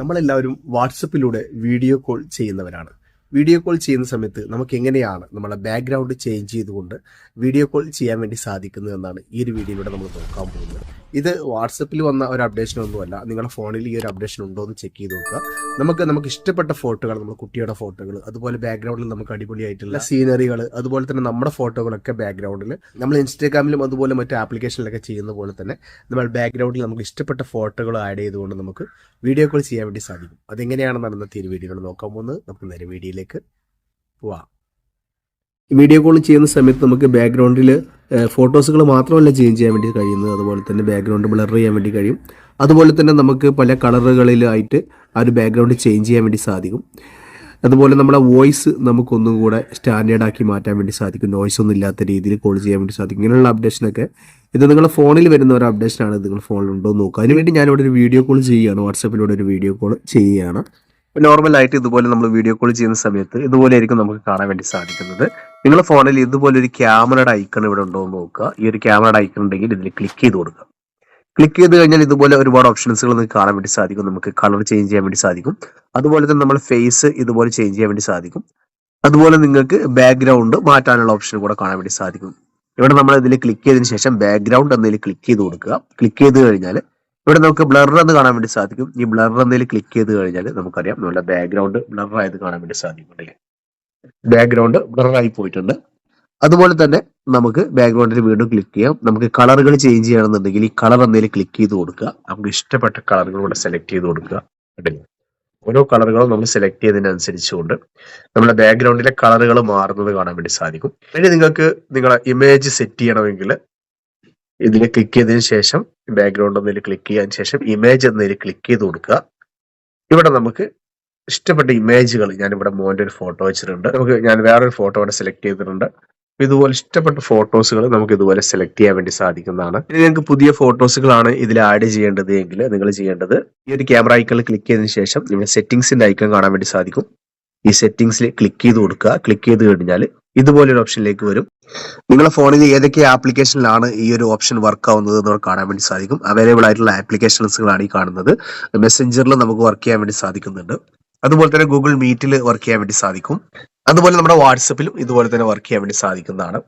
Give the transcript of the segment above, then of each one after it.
നമ്മളെല്ലാവരും വാട്സപ്പിലൂടെ video call ചെയ്യുന്നവരാണ്. വീഡിയോ കോൾ ചെയ്യുന്ന സമയത്ത് നമുക്ക് എങ്ങനെയാണ് നമ്മളെ ബാക്ക്ഗ്രൗണ്ട് ചേഞ്ച് ചെയ്തുകൊണ്ട് വീഡിയോ കോൾ ചെയ്യാൻ വേണ്ടി സാധിക്കുന്നത് എന്നാണ് ഈ ഒരു വീഡിയോയിലൂടെ നമ്മൾ നോക്കാൻ പോകുന്നത്. ഇത് വാട്സപ്പിൽ വന്ന ഒരു അപ്ഡേഷൻ ഒന്നുമല്ല. നിങ്ങളുടെ ഫോണിൽ ഈ ഒരു അപ്ഡേഷൻ ഉണ്ടോ എന്ന് ചെക്ക് ചെയ്ത് നോക്കുക. നമുക്ക് നമുക്ക് ഇഷ്ടപ്പെട്ട ഫോട്ടോകൾ നമ്മുടെ കുട്ടിയുടെ ഫോട്ടോകൾ അതുപോലെ ബാക്ക്ഗ്രൗണ്ടിൽ നമുക്ക് അടിപൊളിയായിട്ടുള്ള സീനറികൾ അതുപോലെ തന്നെ നമ്മുടെ ഫോട്ടോകളൊക്കെ ബാക്ക്ഗ്രൗണ്ടിൽ നമ്മൾ ഇൻസ്റ്റാഗ്രാമിലും അതുപോലെ മറ്റു ആപ്ലിക്കേഷനിലൊക്കെ ചെയ്യുന്ന പോലെ തന്നെ നമ്മൾ ബാക്ക്ഗ്രൗണ്ടിൽ നമുക്ക് ഇഷ്ടപ്പെട്ട ഫോട്ടോകൾ ആഡ് ചെയ്തുകൊണ്ട് നമുക്ക് വീഡിയോ കോൾ ചെയ്യാൻ വേണ്ടി സാധിക്കും. അതെങ്ങനെയാണെന്നാണ് ഇന്നത്തെ ഈ വീഡിയോയിൽ നോക്കാൻ പോകുന്നത്? നമുക്ക് നേരെ വീഡിയോയിലേക്ക് പോവാം. വീഡിയോ കോൾ ചെയ്യുന്ന സമയത്ത് നമുക്ക് ബാക്ക്ഗ്രൗണ്ടിൽ ഫോട്ടോസുകൾ മാത്രമല്ല ചേഞ്ച് ചെയ്യാൻ വേണ്ടി കഴിയുന്നത്. അതുപോലെ തന്നെ ബാക്ക്ഗ്രൗണ്ട് ബ്ലർ ചെയ്യാൻ വേണ്ടി കഴിയും. അതുപോലെ തന്നെ നമുക്ക് പല കളറുകളിലായിട്ട് ആ ഒരു ബാക്ക്ഗ്രൗണ്ട് ചേഞ്ച് ചെയ്യാൻ വേണ്ടി സാധിക്കും. അതുപോലെ നമ്മുടെ വോയിസ് നമുക്കൊന്നും കൂടെ സ്റ്റാൻഡേർഡ് ആക്കി മാറ്റാൻ വേണ്ടി സാധിക്കും. നോയ്സ് ഒന്നും ഇല്ലാത്ത രീതിയിൽ കോൾ ചെയ്യാൻ വേണ്ടി സാധിക്കും. ഇങ്ങനെയുള്ള അപ്ഡേഷനൊക്കെ ഇത് നിങ്ങളുടെ ഫോണിൽ വരുന്ന ഒരു അപ്ഡേഷനാണ് നിങ്ങൾ ഫോണിലുണ്ടോ എന്ന് നോക്കുക. അതിനുവേണ്ടി ഞാനിവിടെ ഒരു വീഡിയോ കോൾ ചെയ്യുകയാണ്. വാട്സപ്പിലൂടെ ഒരു വീഡിയോ കോൾ ചെയ്യുകയാണ്. നോർമലായിട്ട് ഇതുപോലെ നമ്മൾ വീഡിയോ കോൾ ചെയ്യുന്ന സമയത്ത് ഇതുപോലെ ആയിരിക്കും നമുക്ക് കാണാൻ വേണ്ടി സാധിക്കുന്നത്. നിങ്ങളുടെ ഫോണിൽ ഇതുപോലെ ഒരു ക്യാമറയുടെ ഐക്കൺ ഇവിടെ ഉണ്ടോ എന്ന് നോക്കുക. ഈ ഒരു ക്യാമറയുടെ ഐക്കൺ ഉണ്ടെങ്കിൽ ഇതിൽ ക്ലിക്ക് ചെയ്ത് കൊടുക്കുക. ക്ലിക്ക് ചെയ്ത് കഴിഞ്ഞാൽ ഇതുപോലെ ഒരുപാട് ഓപ്ഷൻസുകൾ നിങ്ങൾക്ക് കാണാൻ വേണ്ടി സാധിക്കും. നമുക്ക് കളർ ചേഞ്ച് ചെയ്യാൻ വേണ്ടി സാധിക്കും. അതുപോലെ തന്നെ നമ്മൾ ഫേസ് ഇതുപോലെ ചേഞ്ച് ചെയ്യാൻ വേണ്ടി സാധിക്കും. അതുപോലെ നിങ്ങൾക്ക് ബാക്ക്ഗ്രൗണ്ട് മാറ്റാനുള്ള ഓപ്ഷൻ കൂടെ കാണാൻ വേണ്ടി സാധിക്കും. ഇവിടെ നമ്മൾ ഇതിൽ ക്ലിക്ക് ചെയ്തതിന് ശേഷം ബാക്ക്ഗ്രൗണ്ട് എന്നതിൽ ക്ലിക്ക് ചെയ്ത് കൊടുക്കുക. ക്ലിക്ക് ചെയ്ത് കഴിഞ്ഞാൽ ഇവിടെ നമുക്ക് ബ്ലർ എന്ന് കാണാൻ വേണ്ടി സാധിക്കും. ഈ ബ്ലർ എന്നതിൽ ക്ലിക്ക് ചെയ്ത് കഴിഞ്ഞാൽ നമുക്കറിയാം നമ്മുടെ ബാക്ക്ഗ്രൗണ്ട് ബ്ലർ ആയത് കാണാൻ വേണ്ടി സാധിക്കും. ബാക്ക്ഗ്രൗണ്ട് ബ്ലറായി പോയിട്ടുണ്ട്. അതുപോലെ തന്നെ നമുക്ക് ബാക്ക്ഗ്രൗണ്ടിൽ വീണ്ടും ക്ലിക്ക് ചെയ്യാം. നമുക്ക് കളറുകൾ ചേഞ്ച് ചെയ്യണമെന്നുണ്ടെങ്കിൽ ഈ കളർ എന്തെങ്കിലും ക്ലിക്ക് ചെയ്ത് കൊടുക്കുക. നമുക്ക് ഇഷ്ടപ്പെട്ട കളറുകൾ ഇവിടെ സെലക്ട് ചെയ്ത് കൊടുക്കുക. ഓരോ കളറുകളും നമ്മൾ സെലക്ട് ചെയ്തതിനനുസരിച്ചുകൊണ്ട് നമ്മുടെ ബാക്ക്ഗ്രൗണ്ടിലെ കളറുകൾ മാറുന്നത് കാണാൻ വേണ്ടി സാധിക്കും. ഇനി നിങ്ങൾക്ക് നിങ്ങളെ ഇമേജ് സെറ്റ് ചെയ്യണമെങ്കിൽ ഇതിൽ ക്ലിക്ക് ചെയ്തതിന് ശേഷം ബാക്ക്ഗ്രൗണ്ട് എന്നതിൽ ക്ലിക്ക് ചെയ്യാൻ ശേഷം ഇമേജ് എന്നതിൽ ക്ലിക്ക് ചെയ്ത് കൊടുക്കുക. ഇവിടെ നമുക്ക് ഇഷ്ടപ്പെട്ട ഇമേജുകൾ ഞാൻ ഇവിടെ മോന്റെ ഒരു ഫോട്ടോ വെച്ചിട്ടുണ്ട്. നമുക്ക് ഞാൻ വേറൊരു ഫോട്ടോ അവിടെ സെലക്ട് ചെയ്തിട്ടുണ്ട്. ഇതുപോലെ ഇഷ്ടപ്പെട്ട ഫോട്ടോസുകൾ നമുക്ക് ഇതുപോലെ സെലക്ട് ചെയ്യാൻ വേണ്ടി സാധിക്കുന്നതാണ്. ഇനി നിങ്ങൾക്ക് പുതിയ ഫോട്ടോസുകളാണ് ഇതിൽ ആഡ് ചെയ്യേണ്ടത് എങ്കിൽ നിങ്ങൾ ചെയ്യേണ്ടത് ഈ ഒരു ക്യാമറ ഐക്കണിൽ ക്ലിക്ക് ചെയ്തതിന് ശേഷം ഇവിടെ സെറ്റിംഗ്സിന്റെ ഐക്കൺ കാണാൻ വേണ്ടി സാധിക്കും. ഈ സെറ്റിംഗ്സിൽ ക്ലിക്ക് ചെയ്ത് കൊടുക്കുക. ക്ലിക്ക് ചെയ്ത് കഴിഞ്ഞാൽ ഇതുപോലൊരു ഓപ്ഷനിലേക്ക് വരും. നിങ്ങളുടെ ഫോണിൽ ഏതൊക്കെ ആപ്ലിക്കേഷനിലാണ് ഈ ഒരു ഓപ്ഷൻ വർക്ക് ആവുന്നത് എന്ന് കാണാൻ വേണ്ടി സാധിക്കും. അവൈലബിൾ ആയിട്ടുള്ള ആപ്ലിക്കേഷൻസുകളാണ് ഈ കാണുന്നത്. മെസ്സഞ്ചറിൽ നമുക്ക് വർക്ക് ചെയ്യാൻ വേണ്ടി സാധിക്കുന്നുണ്ട്. അതുപോലെ തന്നെ ഗൂഗിൾ മീറ്റിൽ വർക്ക് ചെയ്യാൻ വേണ്ടി സാധിക്കും. അതുപോലെ നമ്മുടെ വാട്സപ്പിലും ഇതുപോലെ തന്നെ വർക്ക് ചെയ്യാൻ വേണ്ടി സാധിക്കുന്നതാണ്.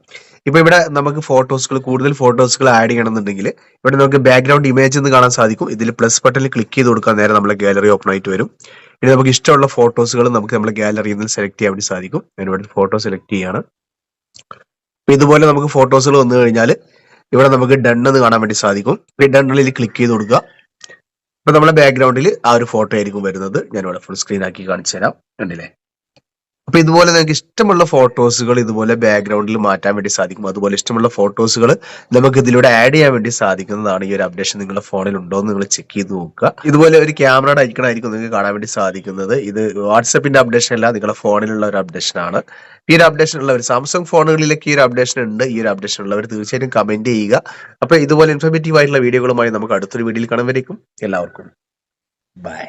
ഇപ്പൊ ഇവിടെ നമുക്ക് ഫോട്ടോസുകൾ കൂടുതൽ ഫോട്ടോസുകൾ ആഡ് ചെയ്യണമെന്നുണ്ടെങ്കിൽ ഇവിടെ നമുക്ക് ബാക്ക്ഗ്രൗണ്ട് ഇമേജ് എന്ന് കാണാൻ സാധിക്കും. ഇതിൽ പ്ലസ് ബട്ടണിൽ ക്ലിക്ക് ചെയ്ത് കൊടുക്കാൻ നേരെ നമ്മുടെ ഗാലറി ഓപ്പൺ ആയിട്ട് വരും. ഇനി നമുക്ക് ഇഷ്ടമുള്ള ഫോട്ടോസുകൾ നമുക്ക് നമ്മുടെ ഗാലറിയിൽ നിന്ന് സെലക്ട് ചെയ്യാൻ വേണ്ടി സാധിക്കും. ഞാൻ ഇവിടെ ഫോട്ടോ സെലക്ട് ചെയ്യാണ്. ഇതുപോലെ നമുക്ക് ഫോട്ടോസുകൾ വന്നു കഴിഞ്ഞാൽ ഇവിടെ നമുക്ക് ഡൺ എന്ന് കാണാൻ വേണ്ടി സാധിക്കും. ഈ ഡണ്ണിൽ ക്ലിക്ക് ചെയ്ത് കൊടുക്കുക. അപ്പൊ നമ്മുടെ ബാക്ക്ഗ്രൗണ്ടിൽ ആ ഒരു ഫോട്ടോ ആയിരിക്കും വരുന്നത്. ഞാനിവിടെ ഫുൾ സ്ക്രീൻ ആക്കി കാണിച്ചു തരാം കണ്ടില്ലേ? അപ്പൊ ഇതുപോലെ നിങ്ങൾക്ക് ഇഷ്ടമുള്ള ഫോട്ടോസുകൾ ഇതുപോലെ ബാക്ക്ഗ്രൗണ്ടിൽ മാറ്റാൻ വേണ്ടി സാധിക്കും. അതുപോലെ ഇഷ്ടമുള്ള ഫോട്ടോസുകൾ നമുക്ക് ഇതിലൂടെ ആഡ് ചെയ്യാൻ വേണ്ടി സാധിക്കുന്നതാണ് ഈ ഒരു അപ്ഡേഷൻ നിങ്ങളുടെ ഫോണിൽ ഉണ്ടോ എന്ന് നിങ്ങൾ ചെക്ക് ചെയ്ത് നോക്കുക. ഇതുപോലെ ഒരു ക്യാമറയുടെ ഐക്കൺ ആയിരിക്കും നിങ്ങൾക്ക് കാണാൻ വേണ്ടി സാധിക്കുന്നത്. ഇത് വാട്സപ്പിന്റെ അപ്ഡേഷൻ അല്ല നിങ്ങളുടെ ഫോണിലുള്ള ഒരു അപ്ഡേഷൻ ആണ്. ഈ ഒരു അപ്ഡേഷൻ ഉള്ളവർ സാംസങ് ഫോണുകളിലേക്ക് ഈ ഒരു അപ്ഡേഷൻ ഉണ്ട്. ഈ ഒരു അപ്ഡേഷൻ ഉള്ളവർ തീർച്ചയായിട്ടും കമന്റ് ചെയ്യുക. അപ്പൊ ഇതുപോലെ ഇൻഫോർമേറ്റീവ് ആയിട്ടുള്ള വീഡിയോകളുമായി നമുക്ക് അടുത്തൊരു വീഡിയോയിൽ കാണാൻ വരേക്കും. എല്ലാവർക്കും. ബൈ